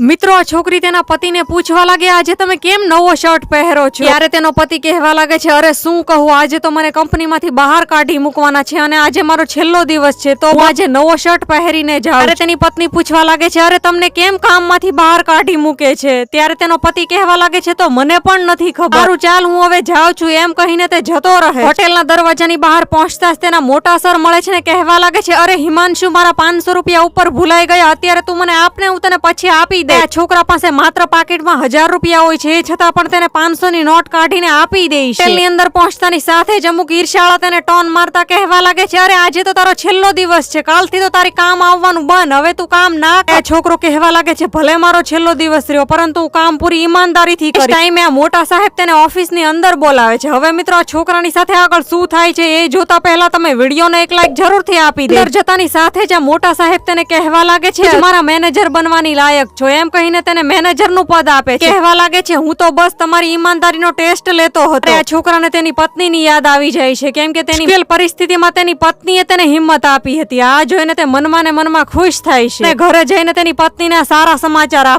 મિત્રો, આ છોકરી તેના પતિને પૂછવા લાગે, આજે તમે કેમ નવો શર્ટ પહેરો છો? ત્યારે તેનો પતિ કહેવા લાગે છે, અરે, શું કહું? આજે તો મને કંપનીમાંથી બહાર કાઢી મૂકવાના છે અને આજે મારો છેલ્લો દિવસ છે, તો હું આજે નવો શર્ટ પહેરીને જાઉં. ત્યારે તેની પત્ની પૂછવા લાગે છે, અરે, તમને કેમ કામમાંથી બહાર કાઢી મૂકે છે? ત્યારે તેનો પતિ કહેવા લાગે છે, તો મને પણ નથી ખબર. ચાલ, હું હવે જાઉં છું. એમ કહીને તે જતો રહે. હોટેલના દરવાજાની બહાર પહોંચતા જ તેના મોટા સર મળે છે ને કહેવા લાગે છે, અરે, હિમાંશુ, મારા પાંચસો રૂપિયા ઉપર ભૂલાઈ ગયા. અત્યારે તું મને આપને, હું તને પછી આપી દે આ છોકરા પાસે માત્ર પાકીટમાં હજાર રૂપિયા હોય છે છતાં પણ તેને પાંચસો ની નોટ કાઢીને આપી દે છે. હોટેલની અંદર પહોંચતાની સાથે જ અમુક ઈર્ષાળા તેને ટોન મારતા કહેવા લાગે છે અરે આજે તો તારો છેલ્લો દિવસ છે કાલથી તો તારી કામ આવવાનું બંધ હવે તું કામ ના કર." આ છોકરો કહેવા લાગે છે ભલે મારો છેલ્લો દિવસ રહ્યો પરંતુ હું કામ પૂરી ઈમાનદારીથી કરી ટાઈમે આ મોટા સાહેબ તેને ઓફિસની અંદર બોલાવે છે. હવે મિત્રો આ છોકરાની સાથે આગળ શું થાય છે એ જોતા પહેલા તમે વિડીયોને એક લાઈક જરૂરથી આપી દે. જતાની સાથે જ આ મોટા સાહેબ તેને કહેવા લાગે છે "તું મારા મેનેજર બનવાની લાયક છો. એમ કહીને તેને મેનેજરનું પદ આપે છે. કહેવા લાગે છે હું તો બસ તમારી ઈમાનદારીનો ટેસ્ટ લેતો હતો. આ છોકરાને તેની પત્નીની યાદ આવી જાય છે. કેમ કે તેની મુશ્કેલ પરિસ્થિતિમાં તેની પત્નીએ તેને હિંમત આપી હતી. આ જોઈને તે મનમાં ને મનમાં ખુશ થાય છે. ઘરે જઈને તેની પત્નીને સારા સમાચાર આપે